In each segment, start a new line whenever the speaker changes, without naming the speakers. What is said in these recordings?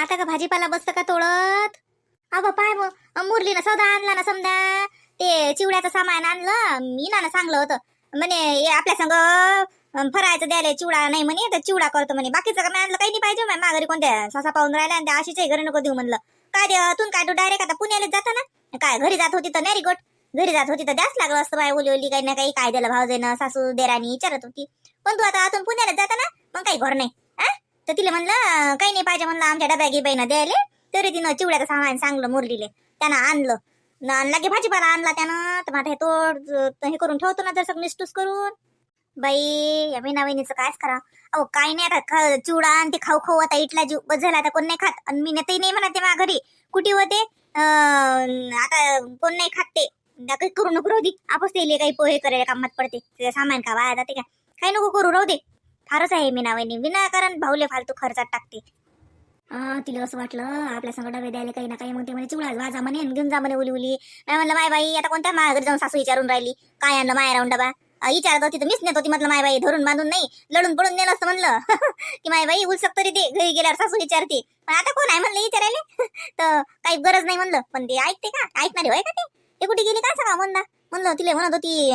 आता का भाजीपाला बसतं का तोडत? अगं पाय मग मुरलीनं सौदा आणला ना समजा. ते चिवड्याचं सामान आणलं मी ना सांगलं होतं. म्हणे आपल्या संग फरायचं द्यायला चिवडा नाही म्हणे तर चिवडा करतो म्हणे. बाकीचं का मी आणलं काही नाही पाहिजे माघारी कोणत्या ससा पाहून राहिला आणि त्या आशीच्याही घरी नको देऊ म्हणलं. काय दे तून काय तू डायरेक्ट आता पुण्यालाच जाता ना? काय घरी जात होती तर नाही गोट घरी जात होती तर द्यास लागलं असतं बाय ओली ओली काही ना काही काय दिलं भाव देणं सासू देराणी विचारत होती. पण तू आता आतून पुण्याला जाता ना मग काही घर नाही. तर तिला म्हणलं काही नाही पाहिजे म्हणलं आमच्या डब्या गिबाईनं द्यायले. तरी तिनं चिवड्याचं सामान सांगलं मुरलीले. त्यानं आणलं. आणला की भाजीपाला आणला त्यानं. तर माझं हे तोड हे करून ठेवतो ना जसं मिस्टूस करून. बाई या मीना वहिनीचं कायच करा अहो काय नाही आता चिवडा आणि ते खाऊ खाऊ आता इटला जीव बस झाला आता कोण नाही खात. आणि मी नेतही नाही म्हणत ते माझ्या घरी. कुठे होते आता कोण नाही खात ते. काही करू नको राहू दे. आपस ते काही पोहे करायला कामात पडते. ते सामान का वाया जाते काय. काही नको करू राहू दे. फारच आहे मीना वहिनी विनाकारण भाऊले फालतू खर्चात टाकते. तिला असं वाटलं आपल्या संग डबे द्यायला काही ना काही. मग ते म्हणे चिवळा वाजा म्हणे घेऊन जा म्हणे उली उली. मी म्हणलं माय बाई आता कोणत्या माझ्या घरी जाऊन सासू विचारून राहिली? काय आणलं माया राहून डबा? विचारत होती तर मीच नेत होती म्हटलं माय बाई धरून बांधून नाही लढून पडून नेलं असतं म्हणलं. की माय बाई उलसक तरी ते घरी गेल्यावर सासू विचारते. पण आता कोण आहे म्हणलं विचारायला? तर काही गरज नाही म्हणलं. पण ते ऐकते का? ऐकणारी होय का ते? कुठे गेली काय सांगा म्हणला. म्हणलं तिला म्हणत होती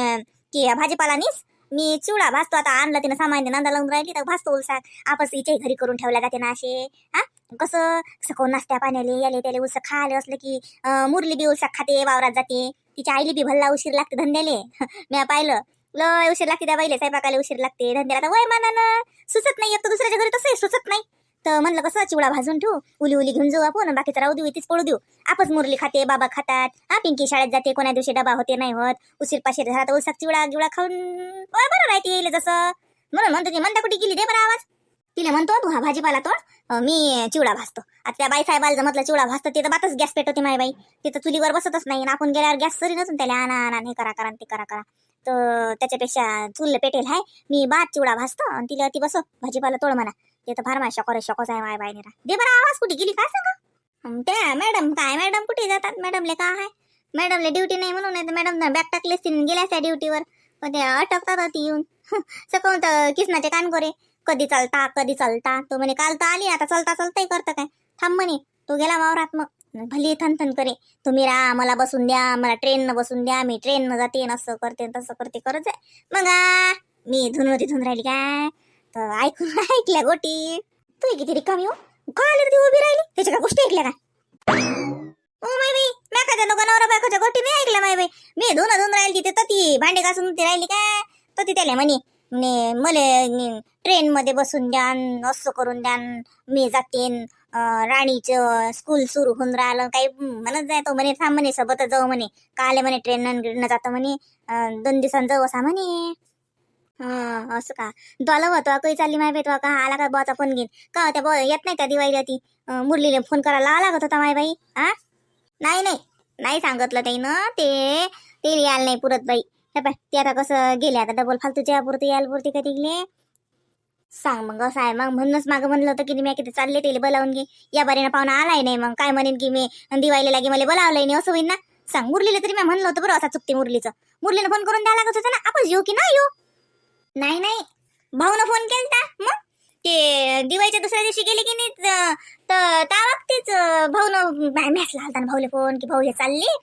की भाजीपाला नीस मी चिवडा भाजतो आता आणला तिनं सामान्य नांदा लावून राहिली तर भाजतो उलसाक आपस हिच्याही घरी करून ठेवल्या जाते ना असे हा? कसं? सकाळ नाश्त्या पाण्याले याले त्याले उलसक खायला असलं की मुरली बी उलसाक खाते वावरात जाते. तिच्या आईली बी भल्ला उशीर लागते धंद्याले. मी पाहिलं. लय उशीर लागते त्या बाईले स्वयंपाकाला उशीर लागते धंद्याला. आता वय मानानं सुचत नाही एक तर दुसऱ्याच्या घरी तसंही सुचत नाही. तर म्हणलं कसं चिवडा भाजून ठेवू? उली उली घेऊन जाऊ आपण आणि बाकीचं राहू देऊ तीच पडू देऊ. आपच मुरली खाते बाबा खातात. हा पिंकी शाळेत जाते कोणा दिवशी डबा होते नाही होत. उशीर पाशीर झाला तर उसाक चिवडा गिवडा खाऊन बरं राहते येईल जसं. म्हणून म्हणतो ती म्हणता कुठे गेली? दे बरं आवाज. तिला म्हणतो तू हा भाजीपाला तोड. मी चिवडा भाजतो. आता त्या बाई साहेबाला जमतलं चिवडा भाजतो ते तर बातच गॅस पेटवते माय बाई. तिथं चुलीवर बसतच नाही. आपण गेल्यावर गॅस सरी नसून त्याला आणा आणा हे करा करा आणि ते करा करा. तर त्याच्यापेक्षा चुल पेटेल हाय. मी भात चिवडा भासतो आणि तिला ती बसव भाजीपाला तोड म्हणा. ते तर फार माझ्या शॉकर शॉकच आहे माय बाईने दे बरं आवाज कुठे गेली काय सांगा? त्या मॅडम काय मॅडम कुठे जातात? मॅडमले का आहे मॅडमले ड्युटी नाही म्हणून नाही तर मॅडम बॅग टाकली असतील गेल्या त्या ड्युटीवर. पण ते अटकतात ती येऊन. सकून तर किसनाचे कान करे. कधी चालता कधी चालता. तो म्हणे काल तर आली आता चलता चलताही करतं काय. थांब म्हणे तो गेला वावरात मग. भले थनथन करे. तुम्ही राहा मला बसून द्या मला ट्रेननं बसून द्या मी ट्रेननं जाते असं करते तसं करते करत आहे मग मी धुनवती धुन राहिली काय तर ऐकून ऐकल्या गोटी. तू किती रिकामी हो. का आली ती उभी राहिली. त्याच्या काय गोष्टी ऐकल्या का? ओ माय बाई मी काय नको नवरा बायकोच्या गोष्टी नाही ऐकल्या माय बाई. मी धुन धुन राहिली तिथे ती भांडे घासून ती राहिली काय तर ती त्याला म्हणे ने मले ट्रेन मध्ये बसून द्यान असं करून द्यान मी जातेन राणीचं स्कूल सुरू होऊन राहिलं. काही म्हणत जाय तो म्हणे थांब म्हणे सोबतच जाऊ म्हणे. काले म्हणे ट्रेन गिरणं जातं म्हणे दोन दिवसांनी जाऊ असा म्हणे. हा असं का? तुला होतो काही चालली माय भेट का आला का बॉचा फोन घेईन का त्या बॉ येत नाही त्या दिवाळीला ती? मुरलीने मुरलीला फोन करायला लावा लागत होता माय बाई हा? नाही नाही नाही सांगितलं ना ते ते यायला नाही पुरत बाई. हे पाय ते आता कसं गेले आता? डबल फालतूच्या पुरते यायला पुरती कधी गेले सांग मग असं आहे. मग म्हणूनच मागं म्हणलं होतं की मी किती चालले ते बोलावून घे. या बारीनं पाहुणा आलाय नाही मग. काय म्हणेन की मी? दिवाळीला लागे मला बोलावलंय नाही असं होईन ना? सांग मुरलीला तरी मी म्हणलं होतं बरं असा चुकते मुरलीचं. मुरलीनं फोन करून द्यायला लागत होतं ना. आपण येऊ की नाही येऊ? नाही नाही. भाऊनं फोन केलता. मग? ते दिवाळीच्या दुसऱ्या दिवशी गेले की नाही तर त्या बाबतीच भाऊनं मॅच लालता ना भाऊले फोन की भाऊ हे चालले?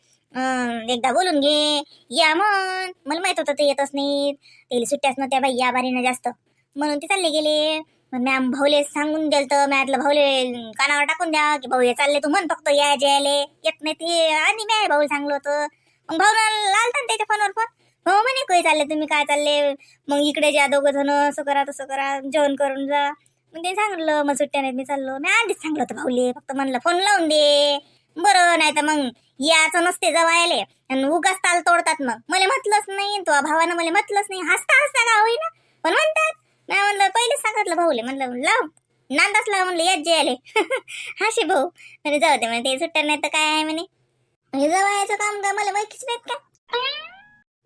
एकदा बोलून घे. या मग मला माहीत होतं ते येतच नाहीत. ते सुट्ट्याच नव्हत्या बाई या बारीनं जास्त. म्हणून ते चालले गेले. मग मॅम भाऊले सांगून दिल तर मॅतलं भाऊले कानावर टाकून द्या की भाऊ हे चालले तू म्हण फक्त या यायले येत नाही ते. आणि मी भाऊ सांगलो होतं. मग भाऊ लालता ना त्याच्या फोनवर फोन हो म्हणे काही चालले तुम्ही? काय चालले? मग इकडे ज्या दोघं जण असं करा तसं करा. जेवण करून जा. मग ते सांगितलं मग सुट्ट्या नाही मी चाललो. मी आधीच सांगलं होतं भाऊले. फक्त म्हणलं फोन लावून दे. बरं नाही तर मग याचं नसते जवायले. आणि उगाच ताल तोडतात मग. मला म्हटलंच नाही तो भावानं मला म्हटलंच नाही. हसता हसता का होईना. पण म्हणतात नाही म्हणलं पहिलेच सांगितलं भाऊले म्हणलं लाव. नांदाच लाव म्हणलं याच जेले हाशे भाऊ. म्हणजे जाऊ दे म्हणे ते सुट्ट्या नाही तर काय आहे म्हणे. हे जवायचं काम का मला माहितीच नाहीत का?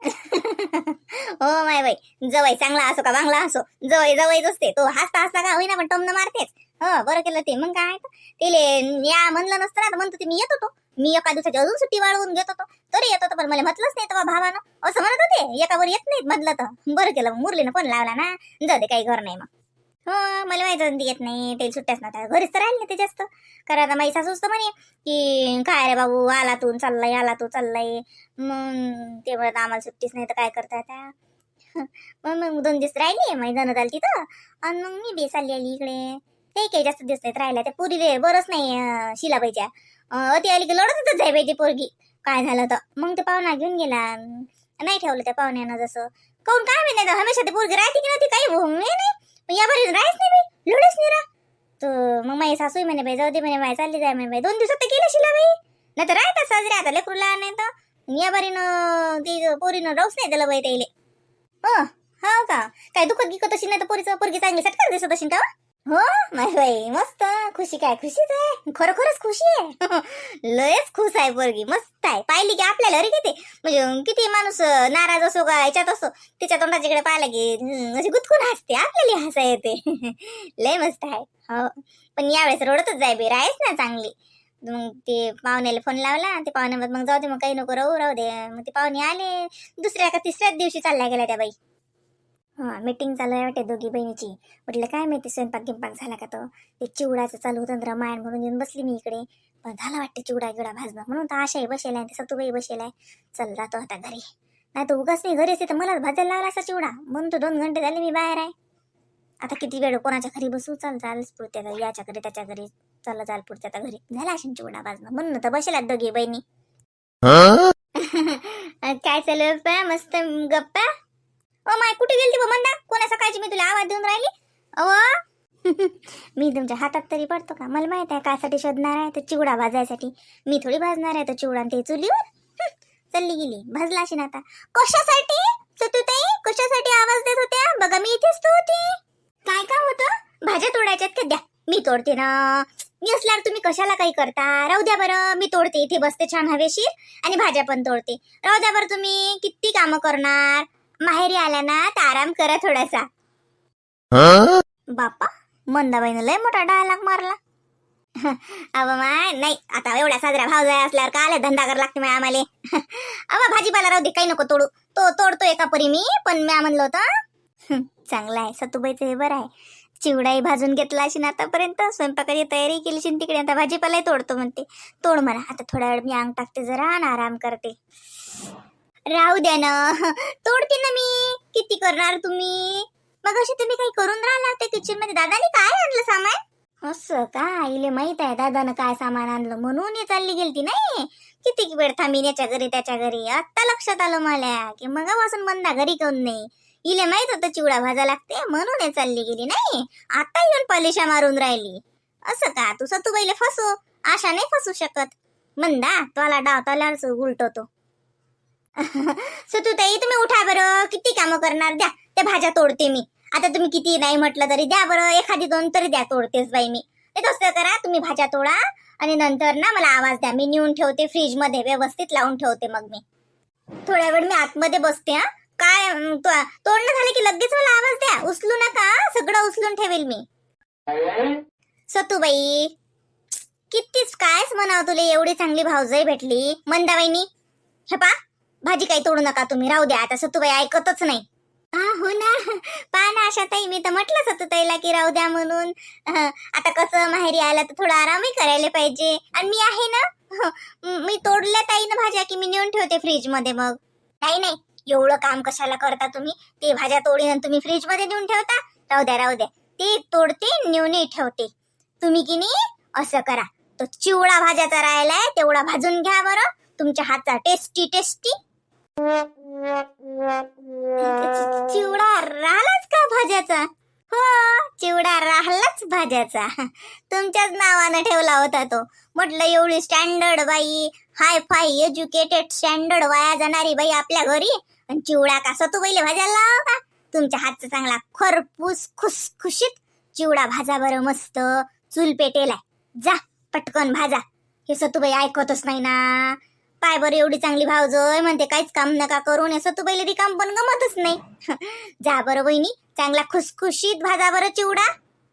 हो माय बाई. जवाई चांगला असो का बांगला असो जवाई जवळच असते. तो हसता हसता का होईना पण टोमनं मारतेच. हो बरं केलं ते. मग काय तिले या म्हणलं नसतं ना तर म्हणतो ते मी येत होतो. मी एका दिवसाची अजून सुट्टी वाढवून घेत होतो. तरी येत होतो पण मला म्हटलंच नाही तेव्हा भावानं. असं म्हणत होते एकावर येत नाहीत म्हटलं तर. बरं केलं मग मुरलीनं फोन लावला ना. जाऊ दे काही घर नाही मग. हो मला माहिती होतं येत नाही ते सुट्ट्याच नव्हत्या. घरीच तर राहिले ते जास्त. कारण आता माई सासूच तर म्हणे की काय रे बाबू आला तू चाललाय आला तू चाललाय. मग ते म्हणत आम्हाला सुट्टीच नाही तर काय करता त्या मग मग दोन दिवस राहिली माई ननद आली तिथं. आणि मग मी बी चालली आली इकडे. ते काही जास्त दिवस राहिल्या. त्या पुरी रे बरंच नाही शिलाबाईच्या. अति आली की लढतच जाय पाहिजे पोरगी. काय झालं तर? मग ते पाहुणा घेऊन गेला. नाही ठेवलं त्या पाहुण्यानं जसं. काऊन काय माहिती हमेशा ते पोरगी राहते की नव्हती काही भोंग नाही. पण या बरी राहायच नाही बाई लढच नाही राह तर मग माझी सासू म्हणे बाई जाऊ दे म्हणे बाई चालली जाय म्हणे बाई. दोन दिवसात तर गेलं शिलाबाई. नाही तर राहतात साजरे आता लेकरू लहान नाही तर. या बारीनं ते पोरीनं राहूच नाही त्याला बाई त्याले. हो हो का? काय दुखत गिकत अशी नाही तर पोरीचं पोरगी चांगली सटकार दिसत असेल का हो? हो माय मस्त खुशी काय? खुशीच आहे? खरोखरच खुशी आहे? लयच खुश आहे पोरगी. मस्त आहे पाहिली की आपल्याला अरे किती? म्हणजे किती माणूस नाराज असो का याच्यात असो तिच्या तोंडाच्याकडे पाहिलं की अशी गुतकून हसते. आपल्याला हसा येते. लय मस्त आहे हो. पण यावेळेस रडतच जाय बेर आहेस ना चांगली. मग ते पाहुण्याला फोन लावला. ते पाहुणे मग जाऊ दे मग काही नको. राहू राहू दे. मग ते पाहुणे आले. दुसऱ्या का तिसऱ्याच दिवशी चालल्या गेल्या त्या बाई. हा मीटिंग चालू आहे वाटते दोघी बहिणीची. म्हटलं काय माहिती स्वयंपाक गिंपाक झाला का तो? ते चिवडाचं चालू होतं रामायण म्हणून येऊन बसली मी इकडे. पण झाला वाटते चिवडा गिवडा भाजणं. म्हणून तर आशाही बसेलाय ते सतुबाई बसेलाय चल जातो आता घरी. नाही तर उगाच नाही घरी असते तर मलाच भाजायला लावला असा चिवडा. म्हणून तर दोन घंटे झाले मी बाहेर आहे. आता किती वेळ कोणाच्या घरी बसू? चाल चालच पुरते आता याच्या घरी त्याच्या घरी. चला चाल पुरते आता घरी. झाला असेल चिवडा भाजणं. म्हणून तर बसेलात दोघी बहिणी. काय चालू आहे? मस्त गप्पा? ओ माय कुठे गेली बा मंदा? कोणा सकाळची मी तुला आवाज देऊन राहिली? अहो मी तुमच्या हातात तरी पडतो का? मला माहीत आहे कासाठी शोधणार आहे तर चिवडा भाजायसाठी. मी थोडी भाजणार आहे तर चिवडा आणि ते चुलीवर? चालली गेली. भाजला अशी आता. कशासाठी? सतुताई कशासाठी आवाज देत होत्या? बघा मी इथेच तू होती. काय काम होतं? भाज्या तोडायच्यात का? द्या. मी तोडते ना. मी असल्यावर तुम्ही कशाला काही करता? राहू द्या बरं. मी तोडते. इथे बसते छान हवेशीर आणि भाज्या पण तोडते. राहू द्या बरं तुम्ही. किती कामं करणार? माहेरी आल्या ना तर आराम करा थोडासा. बापा मंदाबाईनं लय मोठा डायलॉग मारला. अव माय नाही आता एवढ्या साजरा भाव जाय असल्यावर काय धंदा करायला लागते माय आम्हाला? अव भाजीपाला राहू दे काही नको तोडू. तो तोडतो एका परी मी? पण म्या म्हणलं होतं चांगला चांगलं आहे सतुबाईचं हे बरं आहे. चिवडाही भाजून घेतला अशी ना आतापर्यंत स्वयंपाकाची तयारी केली असेल तिकडे आता भाजीपालाही तोडतो म्हणते. तोड म्हणा आता थोडा वेळ मी अंग टाकते जरा आणि आराम करते. राहू द्या ना. तोडते ना मी. किती करणार तुम्ही? मग अशी तुम्ही काही करून राहिला ते किचनमध्ये. दादाने काय आणलं सामान? असं का आईले माहीत आहे दादानं काय सामान आणलं म्हणून हे चालली गेलती नाही. किती वेळ थांबीन याच्या घरी त्याच्या घरी. आत्ता लक्षात आलं मला की मग वासून मंदा घरी कोण नाही. इले माहीत होतं चिवडा भाजा लागते म्हणून हे चालली गेली नाही. आता येऊन पलिशा मारून राहिली. असं का? तू सतुबाईला फसू आशा नाही फसू शकत. मंदा त्वाला डाव तल्याच उलटवतो. सतुताई तुम्ही उठा बरं. किती कामं करणार? द्या. त्या भाज्या तोडते मी. आता तुम्ही किती नाही म्हटलं तरी द्या बरं. एखादी दोन तरी द्या तोडतेच बाई मी. ते तसं करा. तुम्ही भाज्या तोडा. आणि नंतर ना मला आवाज द्या. मी नेऊन ठेवते फ्रीजमध्ये व्यवस्थित लावून ठेवते मग मी. थोड्या वेळ मी आतमध्ये बसते हा. काय तोडणं झालं की लगेच मला आवाज द्या. उचलू नका सगळं उचलून ठेवेल मी. सतुबाई कितीच कायच म्हणावं तुला. एवढी चांगली भावजई भेटली. मंदाबाईनी हे पा. भाजी काही तोडू नका तुम्ही राहू द्या. आता सतुबाई ऐकतच नाही. हा हो ना. पहा ना अशा ताई मी तर म्हटलं सतुताईला की राहू द्या म्हणून. आता कसं माहेरी आला तर थोडा आरामही करायला पाहिजे. आणि मी आहे ना मी तोडल्या ताई ना भाज्या की मी नेऊन ठेवते फ्रीजमध्ये मग. नाही नाही. एवढं काम कशाला करता तुम्ही? ते भाज्या तोडीन आणि तुम्ही फ्रीजमध्ये नेऊन ठेवता? राहू द्या राहू द्या. ते तोडते नेऊनही ठेवते. तुम्ही की नाही असं करा. तो चिवडा भाज्याचा राहिलाय तेवढा भाजून घ्या बरं. तुमच्या हातचा टेस्टी टेस्टी. चिवडा राहिलाच का भाज्याचा? हो चिवडा राहिलाच भाज्याचा. तुमच्याच नावानं ठेवला होता तो. म्हटलं एवढी स्टँडर्ड बाई हाय फाय एज्युकेटेड स्टँडर्ड वाया जाणारी बाई आपल्या घरी. आणि चिवडा का सतू पहिले भाज्याला लावा का? तुमच्या हातचा चांगला खरपूस खुसखुशीत चिवडा भाजा बरं मस्त. चूल पेटेलाय. जा पटकन भाजा. हे सतुबाई ऐकतच नाही ना. पाय बरं एवढी चांगली भावजोय म्हणते काहीच काम नका करून हे सतुबाईला रिकाम पण गमतच नाही. जा बरं वहिनी चांगला खुसखुशीत भाजा बरं चिवडा.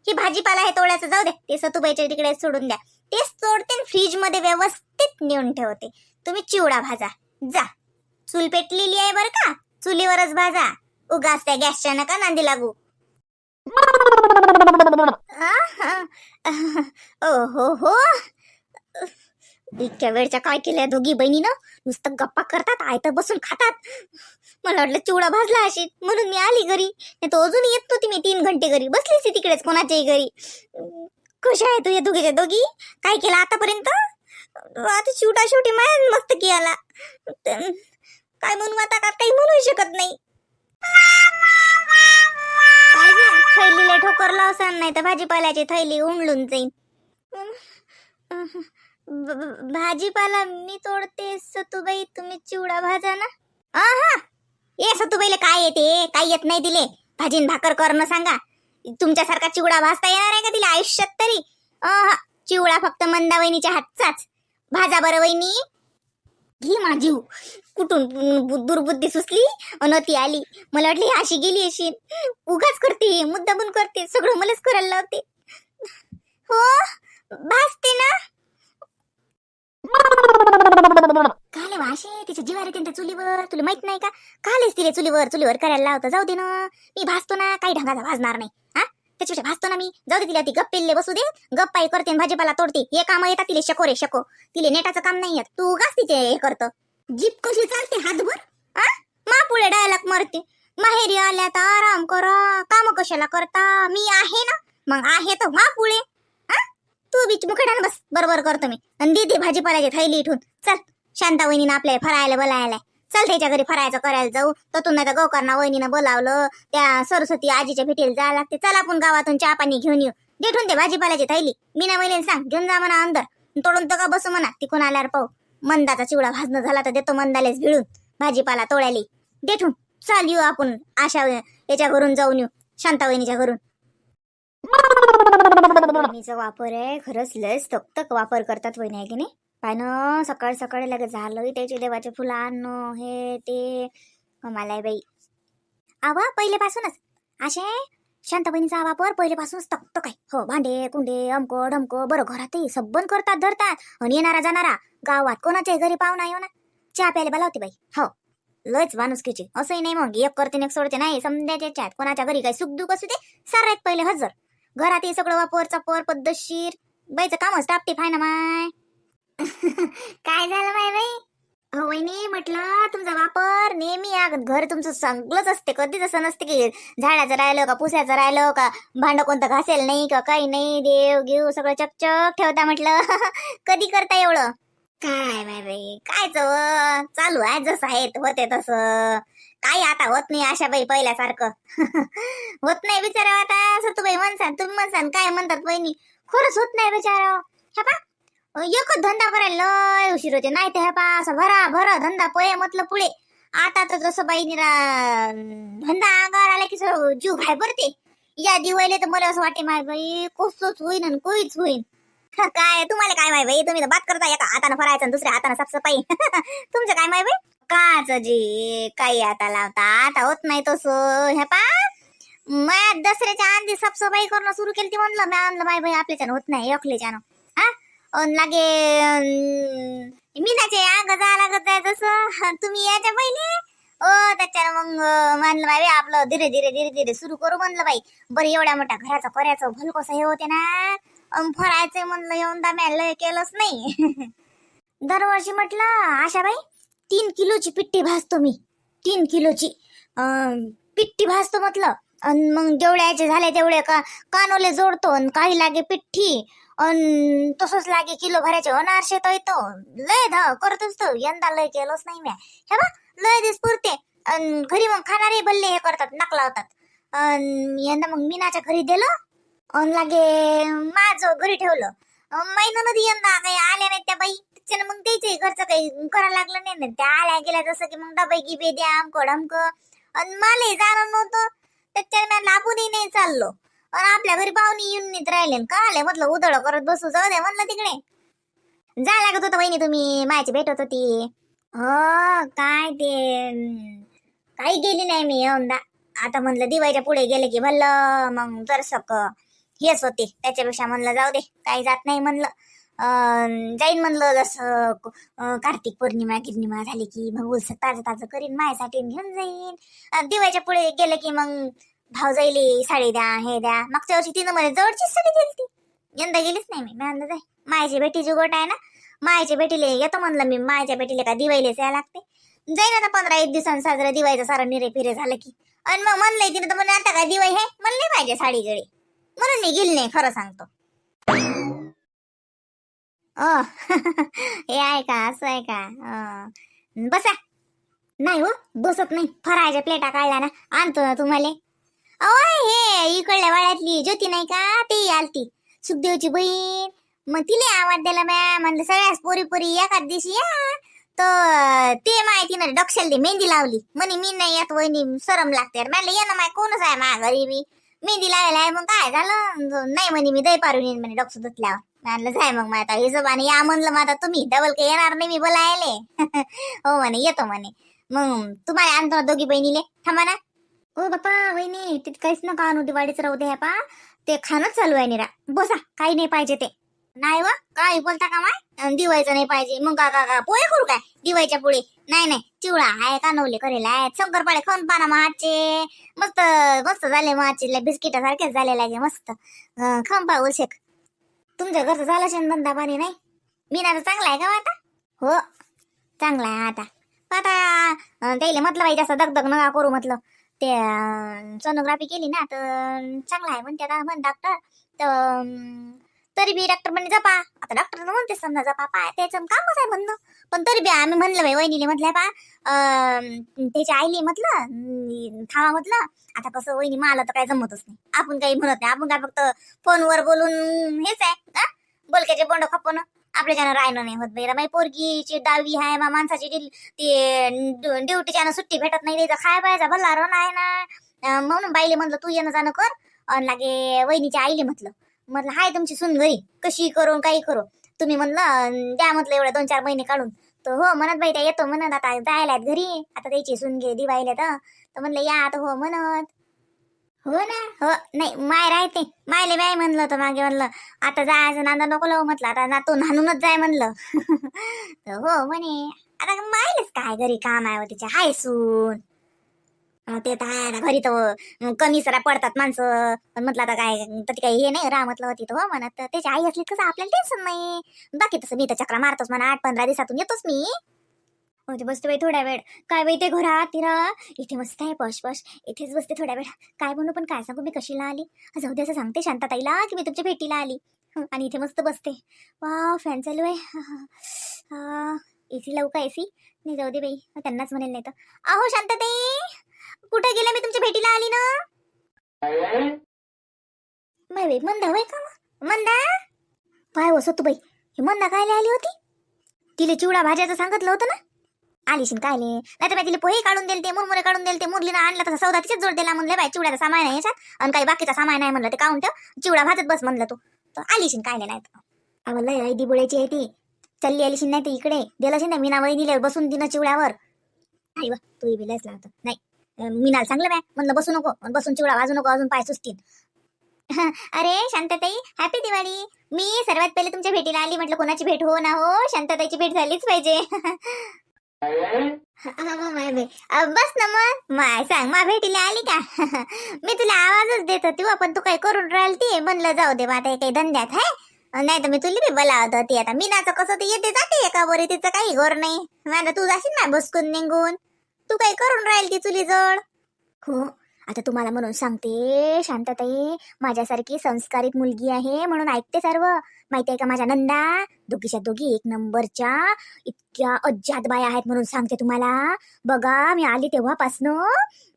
ही भाजीपाला हे तोडायचं जाऊ दे ते सतुबाईच्या तिकडे सोडून द्या. तेच तोडते फ्रीजमध्ये व्यवस्थित नेऊन ठेवते. तुम्ही चिवडा भाजा जा. चूल पेटलेली आहे बरं का चुलीवरच भाजा. उगाच त्या गॅसच्या नका नांदी लागू. ओ हो हो. इतक्या वेळच्या काय केल्या दोघी बहिणीनं? नुसतं गप्पा करतात आयत बसून खातात. मला वाटलं चिवडा भाजला अशी म्हणून मी आली घरी. नाही तो अजून येत नव्हती मी तीन घंटे घरी. बसलीच तिकडेच कोणाच्याही घरी. कशा आहे तू या दोघीच्या दोघी? काय केलं आतापर्यंत? आता चिवडा शेवटी माझ्या मस्त की आला. तर काय म्हणू आता का काही म्हणू शकत नाही. थैलीला ठोकर लावसान नाही तर भाजीपाल्याची थैली उमलून जाईन. भाजीपाला मी तोडते सतुबाई तुम्ही चिवडा भाजा ना. हा ये सतुबाईला काय येते काय येत नाही दिले. भाजीन भाकर करणं सांगा. तुमच्यासारखा चिवडा भाजता येणार आहे का तिला आयुष्यात तरी? अहा! चिवडा फक्त मंदा वहिनीच्या हातचाच. भाजा बरं वहिनी. घे माझी कुठून दुर्बुद्धी सुचली? अन ती आली. मला वाटली अशी गेली अशी. उगाच करते मुद्दामून करते. सगळं मलाच करायला लावते. हो भासते ना काले वाशे तिच्या जीवार येते चुलीवर. तुला माहीत नाही का? कालेच तिले चुलीवर चुलीवर करायला लावतं. जाऊ दे ना. मी भासतो ना. काही ढंगाचा भाजणार नाही. हा? त्याच्यापेक्षा भासतो ना मी. जाऊ दे तिला ती गप्पेल्ले बसू दे गप्पाई करते भाजीपाला तोडते. हे काम येतात तिले शको रे शको. तिले नेटाचं काम नाही येत. तू उगाच तिचे हे करतं. जीप कशी चालते हातभर? आ मापुळे डायलॉग मारते. माहेरी आल्या तर आराम करा. काम कशाला करता? मी आहे ना. मग आहे तर मापुळे पुढे. तू बीच मुखडान बस. बरोबर करतो मी. आणि दे भाजीपाल्याची थैली इथून. चल. शांता वहिनीनं आपल्या फरायला बोलायला. चल त्याच्या घरी फरायचं करायला जाऊ. ततून नाही तर गोकर्णा वहिनीनं बोलावलं. त्या सरस्वती आजीच्या भेटीला जायला लागते. चल आपण गावातून चहा पाणी घेऊन येऊ. देठून ते भाजीपाल्याची थैली मीना वहिनीला सांग. घेऊन जा म्हणा अंदर. तोडून तर का बसू म्हणा. तिकून आल्यावर पाहू. मंदाचा चिवडा भाजणं झाला तर देतो मंदालेच भिळून. भाजीपाला तोड्याली. देठून चाल येऊ आपण. आशा याच्या घरून जाऊन येऊ. शांता वहिनीच्या घरून. वहिनीचा वापर आहे खरंच लय तक वापर करतात वहिनी आहे की नाही सकाळी लगेच झालं त्याचे देवाचे फुलं आणणं हे ते मला बाई आवा पहिलेपासूनच असे शांत बहिणीचा वापर पहिलेपासूनच तकतक आहे हो भांडे कुंडे अमको ढमको बरं घरातही सबन करतात धरतात आणि येणारा जाणारा गावात कोणाच्याही घरी पाहुणा येऊ ना चहा प्यायला बोलावते बाई हो लयच माणुसकीची असंही नाही मग एक करते एक सोडते नाही समजायच्या कोणाच्या घरी काही सुख दुख असू दे सारायत पहिले हजर घरात हे सगळं वापर चपर पद्धतशीर. बाईचं कामच टापते फाय ना माय. काय झालं माय बाई? अहो वहिनी म्हटलं तुमचा वापर नेहमी या घर तुमचं चांगलंच असते कधीच असं नसते की झाडाचं राहिलं का पुसायचं राहिलं का भांड कोणतं घासेल नाही का काही नाही देव घेऊ सगळं चकचक ठेवता म्हटलं. कधी करता एवढं? काय माय बाई? काय चव? चालू आहे जसं आहे होते तसं. काय आता होत नाही आशा बाई पहिल्यासारखं. होत नाही बिचारा आता असं तुम्ही म्हणसान तुम्ही म्हणसान काय म्हणतात बहिणी? खरंच होत नाही बिचारा ह्या पा एकच धंदा करायला लय उशीर होते. नाही तर ह्या पा असं भरा भरा धंदा पोहे म्हटलं पुढे. आता तर जसं बाईनी धंदा अंगावर आला की जीव घाय भरते. या दिवाळीला तर मला असं वाटे माय बाई कसंच होईन आणि कोईच होईन. काय तुम्हाला काय माय बाई? तुम्ही तर बात करता एका हातानं फरायचं दुसऱ्या हातानं साफसफाई. तुमचं काय माय बाई? काच जी काही आता लावता आता होत नाही तसं. हे पा मैं दसऱ्याच्या आधी साफसफाई करणं सुरू केली ती म्हणलं मी आणलं माय बाई आपल्याच्यानं होत नाही एकल्याच्यानं. हा? अन लागे मीनाचे अंग जा लागत जाय जसं तुम्ही याच्या पहिले. ओ त्याच्यानं मग म्हणलं बाई आपलं धीरे धीरे धीरे धीरे सुरू करू म्हणलं बाई. बरं एवढ्या मोठ्या घराचं पर्याचा भलकोसा हे होते ना. फरायचं म्हणलं येऊन दाम्या केलंच नाही. दरवर्षी म्हटलं आशाबाई तीन किलोची पिट्टी भाजतो मी. तीन किलोची. पिट्टी भाजतो म्हटलं. आणि मग जेवढ्याचे झाले तेवढे का कानोले जोडतो आणि काही लागे पिठ्ठी अन तसंच लागे किलो भरायचे अनारशे तो येतो. लय ध करतोच तो. यंदा लय केलंच नाही म्या हे बा लय दिस पुरते. अन घरी मग खाणारे बल्ले हे करतात नक लावतात. अन यंदा मग मीनाच्या घरी दिलं. अन लागे माझं घरी ठेवलं. महिना नदी यंदा काही आल्या नाही त्या बाई. त्याच्यानं मग त्याचे घरचं काही करायला लागलं नाही ना. त्या आल्या गेल्या जसं की मग डबाई गिबे द्या आमकं ढमकं आणि मलाही जाणं नव्हतं. त्याच्यानं मी लाभूनही नाही चाललो. आणि आपल्या घरी पाहुणी येऊन नेत राहिले. का आले म्हटलं उधळ करत बसू. जाऊ दे म्हणलं तिकडे. जा लागत होतं बहिणी तुम्ही. मायाची भेटत होती हो काय ते काही गेली नाही मी यंदा. आता म्हणलं दिवाळीच्या पुढे गेले की भल्ल मग जरसक हेच होते. त्याच्यापेक्षा म्हणलं जाऊ दे काही जात नाही म्हणलं. जाईन म्हणलं जसं कार्तिक पौर्णिमा गिर्णिमा झाली की मग उलस ताजं ताजं करीन माझ्यासाठी घेऊन जाईन. दिवाळीच्या पुढे गेलं की मग भाव जाईली साडी द्या हे द्या. मागच्या वर्षी तिनं मला जवळचीच साडी दिली ती यंदा गेलीच नाही मी मी म्हणलं जाय मायची बेटीची गोट आहे ना मायच्या बेटीले येतो म्हणलं मी. मायच्या बेटीले का दिवाळीलेच यायला लागते? जाईन आता पंधरा एक दिवसांनी साजरा दिवायचं सारं निरे फिरे झालं की. आणि मग म्हणलंय तिने तर म्हणलं आता काय दिवाळी हे म्हणले पाहिजे साडी गळी म्हणून मी गेली नाही खरं सांगतो. ओ हे आहे का असं आहे का? बसा. नाही हो बसत नाही. फरायच्या प्लेटा काढल्या ना आणतो ना तुम्हाला. अय हे इकडल्या वाड्यातली ज्योती नाही का ती आलती. सुखदेवची बहीण. मग तिला आवाज दिला म्या म्हणलं सगळ्याच पोरी पोरी एखाद दिवशी या. तर ते माहितीनं डक्षाला मेहंदी लावली. म्हणे मी नाही येत वहिनी सरम लागते. म्हणलं ये ना माय कोणच आहे मा घरी मी मेहंदी लावायला आहे मग काय झालं? नाही म्हणे मी दही पारून येईन म्हणे डॉक्टर धुतल्यावर. म्हणलं जाय मग माझा आता हिशोबाने या म्हणलं माझा तुम्ही. डबल काही येणार नाही मी बोलायले. हो म्हणे येतो म्हणे. मग तुम्हाला आणतो ना दोघी बहिणीले. थांबा ना. ओ बापा वहिनी तिथे काहीच नका आणू दिवाळीच राहू दे पा ते खाणंच चालू आहे निरा. बसा काही नाही पाहिजे ते. नाही व काही बोलता का माय? दिवायचं नाही पाहिजे. मग का का का? पोहे करू काय? दिवायच्या पुढे नाही नाही. चिवडा आहे कानवले करेल आहे शंकरपाळे खाऊन पाना महाचे मस्त मस्त झाले महाचे बिस्किटा सारखेच झाले लागे मस्त. खाऊन पा शेख तुमच्या घरचं झालं शेण धंदा पाणी नाही? मी ना चांगला आहे का हो आता? हो चांगला आहे आता. आता त्याला म्हटलं पाहिजे असं दगदग नका करू म्हटलं. ते सोनोग्राफी केली ना तर चांगला आहे म्हणते आता म्हण डॉक्टर तर तरी बी डॉक्टर म्हणे जपा. आता डॉक्टर म्हणते समजा जपा पाय त्याचं कामच आहे म्हणणं पण तरी बी आम्ही म्हणलं बाई वहिनीले म्हटलं पा त्याच्या आईली म्हटलं थावा थांबा म्हटलं. आता कसं वहिनी मला तर काही जमतच नाही. आपण काही म्हणत नाही. आपण काय फक्त फोनवर बोलून हेच आहे हा? बोलक्याचे बोंड खपवणं. आपल्याच्यानं राहणं नाही होत बाई. माझी पोरगीची दहावी आहे मा माणसाची डिल- ते ड्युटीच्यानं सुट्टी भेटत नाही त्याचा खाय पायचा भल्ला रण आहे ना. म्हणून बाईले म्हटलं तू येणं जाणं कर. आणि लागे वहिनीच्या आईले म्हटलं. म्हटलं हाय तुमची सून घरी कशी करू काही करू? तुम्ही म्हणलं द्या म्हटलं एवढे दोन चार महिने काढून. तर हो म्हणत बाई त्या येतो म्हणत आता जायला आहेत घरी आता त्याची सून घे दिवायला तर. तर म्हणलं या आता हो म्हणत. हो ना? हो नाही माय राहते. मायले बाय म्हणलं होतं मागे म्हणलं आता जायचं नांदा नको लावू म्हटलं आता ना तो नानूनच जाय म्हणलं. तर हो म्हणे आता मायलेच काय घरी काम आहे हो तिच्या? हाय सून. ते तर आहे ना घरी तर कमी सरा पडतात माणसं. पण म्हटलं आता काय तर काही हे नाही राह म्हटलं होती तो हो म्हणत तर त्याची आई असली कसं आपल्याला टेन्शन नाही. बाकी तसं मी तर चक्रा मारतोच म्हणा आठ पंधरा दिवसातून येतोच मी. होते बसते बाई थोड्या वेळ. काय बाई ते घरात तिरा? इथे मस्त आहे पश पश. इथेच बसते थोड्या वेळ. काय म्हणू पण काय सांगू मी कशीला आली? जाऊ दे असं सांगते शांताताईला की मी तुमच्या भेटीला आली. आणि इथे मस्त बसते. वा फॅन चालू आहे. एसी लावू का एसी नाही जाऊ दे बाई. मग त्यांनाच म्हणेल नाही तर. अहो शांतताई! कुठे गेले मी तुमच्या भेटीला आली ना? बाई मंदा होय का मंदा? पाय हो वसत बाई हे मंदा कायले आली होती? तिले चिवडा भाज्याचं सांगितलं होतं ना? आलीशीन कायले? नाही तर तिला पोहे काढून दिले ते मुरमुरे काढून दिले ते मुरलीनं आणलं तसा सौदा तिच्याच जोड दिला म्हणलं बाई चिवड्याचा सामान आहे याच्यात आणि काही बाकीचा सामान आहे म्हणलं ते काउन ठेव चिवडा भाजत बस म्हणलं तू. तर आलीशीन कायले नाही तर लय आई बोलायची आहे ती. चालली आलीशीन नाही ते इकडे दिलाशीन ना मीना दिल्यावर बसून दिना चिवड्यावर. आई बा तू बी लावतो. नाही. मीनाला सांगलं बाय म्हणलं बसू नको बसून चिवडा वाजू नको अजून पाय सुचतील अरे शांतताई हॅपी दिवाळी. मी सर्वात पहिले तुमच्या भेटीला आली म्हटलं कोणाची भेट हो ना हो शांतताईची भेट झालीच पाहिजे. बस ना मग. माय सांग मा भेटीला आली का? मी तुला आवाजच देत होती हो, पण तू काही करून राहिली म्हणलं जाऊ दे बा आता हे काही धंद्यात आहे नाही तर मी तुली बी बोलावत होती आता. मीनाचं कसं ते येते जाते एका बरी तिचं काही गोर नाही. मला तू जाशील ना बसकून निघून. तू काय करून राहील ती चुली जवळ हो आता तुम्हाला म्हणून सांगते शांतताई. माझ्यासारखी संस्कारित मुलगी आहे म्हणून ऐकते सर्व. माहिती आहे का माझ्या नंदा? दोघीच्या दोघी एक नंबरच्या इतक्या अज्जात बाया आहेत म्हणून सांगते तुम्हाला. बघा मी आली तेव्हापासनं.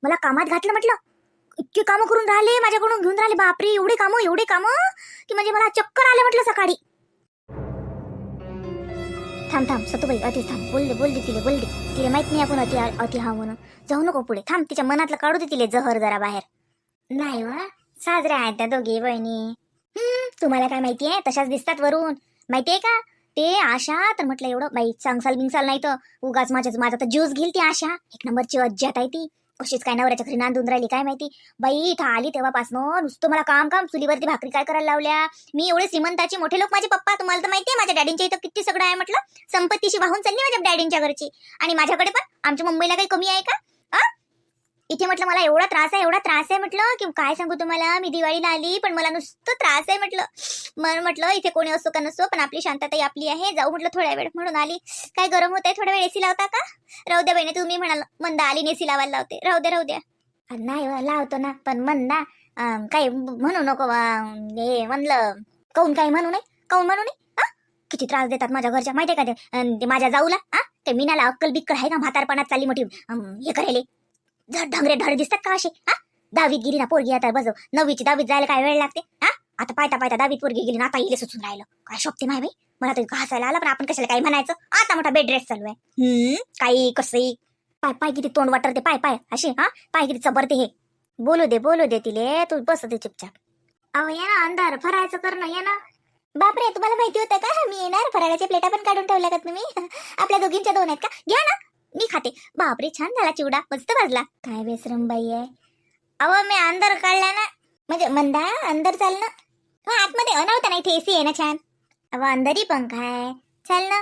मला कामात घातलं म्हटलं. इतके कामं करून राहिले माझ्याकडून घेऊन राहिले. बापरे एवढे कामं एवढे कामं. की म्हणजे मला चक्कर आले म्हटलं सकाळी. थांब थांब सतुबाई अति थांब. बोलले दे तिले बोलली. तिला माहीत नाही आपण अति अति हा म्हणून. जाऊ नको पुढे. थांब तिच्या मनातलं काढू दे तिले जहर जरा बाहेर. नाही वा साजऱ्या आहेत त्या दोघी बहिणी. तुम्हाला काय माहिती आहे? तशाच दिसतात वरून. माहितीये का? ते आशा तर म्हटलं एवढं. बाई सांगसाल बिंगसाल नाही तर उगाच माझ्या माझा तर ज्यूस घेईल ती आशा. एक नंबरची अज्जात आहे ती. कशीच काय नवऱ्याच्या घरी नांदून राहिली काय माहिती? बाई इथं आली तेव्हापासनं नुसतं मला काम काम चुलीवरती भाकरी काय करायला लावल्या? मी एवढे श्रीमंताचे मोठे लोक माझे पप्पा तुम्हाला तर माहितीये माझ्या डॅडींच्या इथं किती सगळं आहे म्हटलं? संपत्तीशी वाहून चालली माझ्या डॅडींच्या घरची. आणि माझ्याकडे पण आमच्या मुंबईला काही कमी आहे का? इथे म्हटलं मला एवढा त्रास आहे एवढा त्रास आहे म्हटलं की काय सांगू तुम्हाला? मी दिवाळीला आली पण मला नुसतं त्रास आहे म्हटलं. मग म्हटलं इथे कोणी असो का नसो पण आपली शांतताई आपली आहे जाऊ म्हटलं थोड्या वेळ म्हणून आली. काय गरम होत आहे थोड्या वेळ एसी लावता का? राहू द्या बहिणी तुम्ही म्हणाल मंदा आली एसी लावायला लावते. राहू द्या राहू द्या. नाही लावतो ना पण मंदा काय म्हणू नको हे म्हणलं काऊन काय म्हणू नये काऊन म्हणू नये किती त्रास देतात माझ्या घरच्या माहितीये का ते? माझ्या जाऊला हा ते मीनाला अक्कल बिक्कल आहे का म्हातारपणात चालली मोठी हे करायले ढंगरे ढळ दिसतात का असे? हा? दहावीत गेली ना पोरगी आता बसव नववीची दहावीत जायला काय वेळ लागते? हा? आता पायता पायता दहावीत पोरगी गेली ना आता इले सुचून राहिलं. काय शोभते माय बाई? मला तरी घासायला आलं पण आपण कशाला काही म्हणायचं? आता मोठा बेड रेस्ट चालू आहे. हम्म? काही कसंही. पाय पाय किती तोंड वाटरते पाय पाय. असे हा? पाय किती चबरते हे. बोलू दे बोलू दे तिले. तू बस दे चुपचाप. अहो ये ना अंधार. फरायचं करणं ये ना. बापरे तुम्हाला माहिती होतं का? मी येणार. फराळाच्या प्लेटा पण काढून ठेवल्या का तुम्ही? आपल्या दोघींच्या दोन आहेत का? घ्या ना. मी खाते. बापरे छान झाला चिवडा. मस्त भाजला. काय बेसरम बाई आहे. अहो मी अंदर काढला ना. म्हणजे मंदा अंदर चाल ना हा हो, आतमध्ये. हो, अनावता नाही इथे एसी आहे ना छान. अव अंदरही पंखा आहे चाल ना.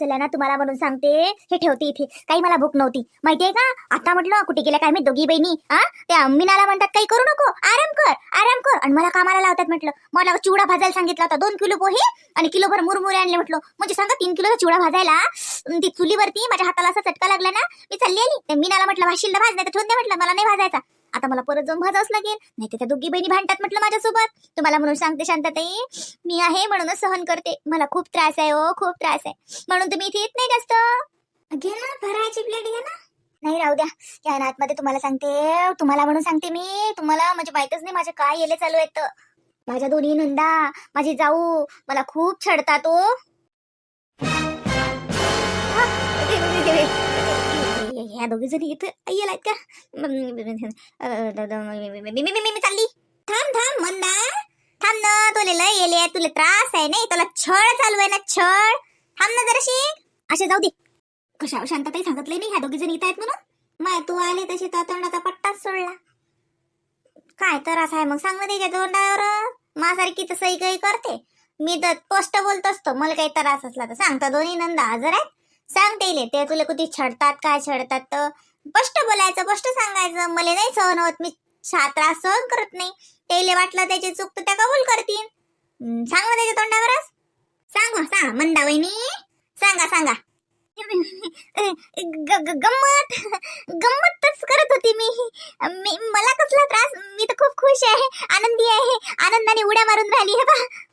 चला ना तुम्हाला म्हणून सांगते. हे ठेवते इथे. काही मला भूक नव्हती. माहितीये का? आता म्हटलं कुठे गेल्या काय मी दोघी बहिणी हा? त्या मीनाला म्हणतात काही करू नको. आराम कर. आराम कर. आणि मला कामाला लावतात म्हटलं. मला चिवडा भाजायला सांगितला होता. दोन किलो पोहे आणि किलोभर मुरमुरे आणले म्हटलं. म्हणजे सांगा तीन किलोचा चिवडा भाजायला ती चुलीवरती माझ्या हाताला असा चटका लागला ना मी चालली आली त्या मीनाला म्हटलं भाशील भाज नाही तर ठेवून दे म्हटलं मला नाही भाजायचा. आता मला परत जाऊन भाजावंच लागेल. नाही तर त्या दोघी बहिणी भांडतात म्हटलं माझ्यासोबत. तुम्हाला म्हणून सांगते शांतताई मी आहे म्हणूनच सहन करते. मला खूप त्रास आहे हो खूप त्रास आहे. म्हणून तुम्ही इथे येत नाही जास्त. घे ना भरायची प्लेट घे ना. नाही राहू द्या. या नातमध्ये तुम्हाला सांगते तुम्हाला म्हणून सांगते मी. तुम्हाला म्हणजे माहितच नाही माझे काय येले चालू आहेत. तर. माझ्या दोन्ही नंदा माझी जाऊ मला खूप छडतात ओ ह्या दोघी जणी इथं येल आहेत का? मी मी चालली. थांब थांब मंदा. थांब ना तुले लय येले तुला त्रास आहे नाही तुला छळ चालू आहे ना छळ. थांब ना जराशी. असे जाऊ दे. कशा शांतताई सांगितले नाही ह्या दोघी जण इथं आहेत म्हणून? माय तू आले तशी तर तोंडाचा पट्टाच सोडला. काय त्रास आहे मग सांग ना त्याच्या तोंडावर. माझ्यासारखी तर सही काही करते. मी तर स्पष्ट बोलत असतो मला काही त्रास असला तर. सांगता दोन्ही नंदा हजर आहेत. सांगते इले ते तुला कुठे छडतात काय छडतात तर स्पष्ट बोलायचं स्पष्ट सांगायचं. मला नाही सहन होत मी छा- त्रास सहन करत नाही. त्याला वाटलं त्याची चूक तर त्या कबूल करतील. सांग ना त्याच्या तोंडावरच. सांग सांग. मंदा वहिनी सांगा सांगा. ग- ग- गंमत गंमतच करत होती मी. मी मला कसला त्रास? मी तर खूप खुश आहे आनंदी आहे. आनंदाने उड्या मारून राहिली हे बा.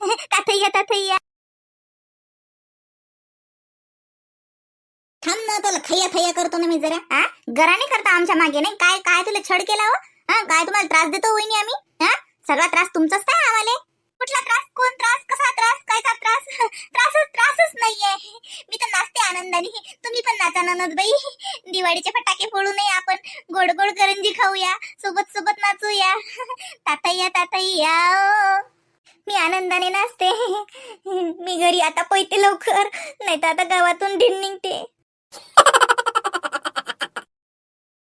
ओ तथैया थांब ना तुला खय्या खय्या करतो ना मी जरा. हा? गराने करता आमच्या मागे नाही? काय काय तुला छड केला हो? हा? काय तुम्हाला त्रास देतो वहिनी आम्ही? हा? सर्व त्रास तुमचाच काय आम्हाला? कुठला त्रास? कोण त्रास? कसा त्रास? कायचा त्रास? त्रासच त्रासच नाहीये. मी तर नाचते आनंदाने. तुम्ही पण नाचा ननद बाई. दिवाळीचे फटाके फोडू नये आपण. गोड गोड करंजी खाऊया. सोबत सोबत नाचूया. तातय्या तातय्या मी आनंदाने नाचते. मी घरी आता पैते लवकर. नाही तर आता गावातून ढिन निघते.